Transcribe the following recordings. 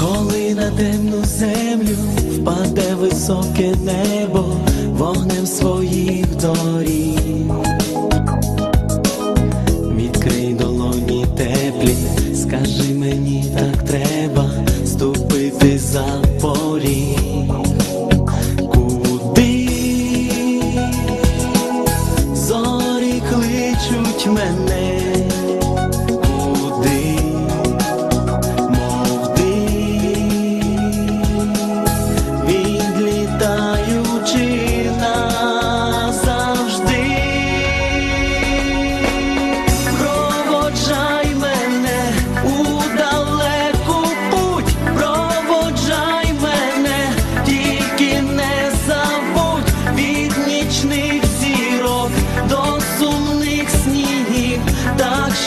Коли на темну землю впаде високе небо вогнем своїх доріг, відкрий долоні теплі, скажи мені так.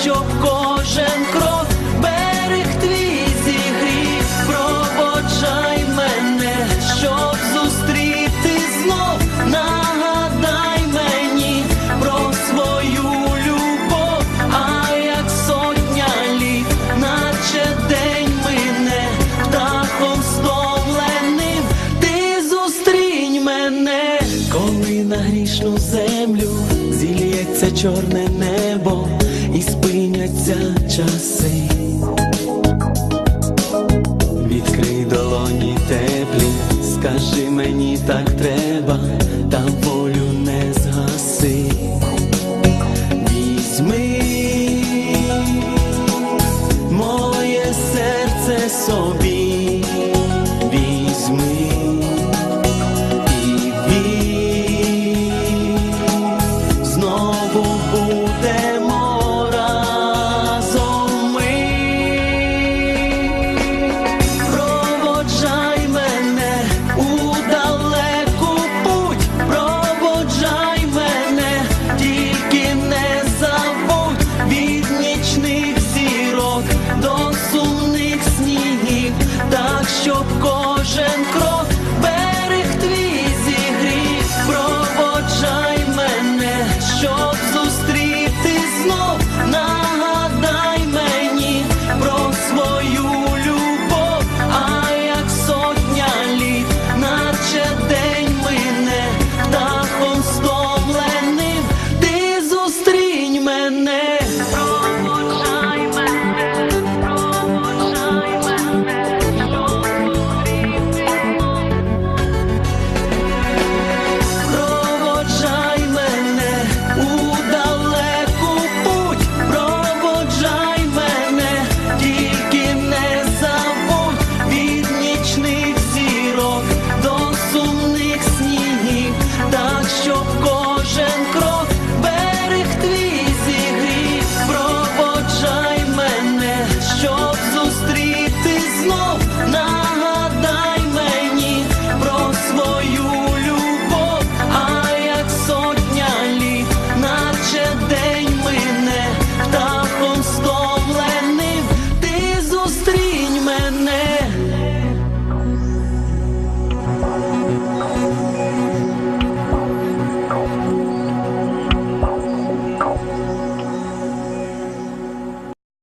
щоб кожен крок берег твій зігрів, пробочай мене, щоб зустріти знов, нагадай мені про свою любов, а як сотня літ, наче день мине, птахом стомленим, ти зустрінь мене, коли на грішну землю зілється чорне небо часи, відкрий долоні теплі, скажи мені, так треба.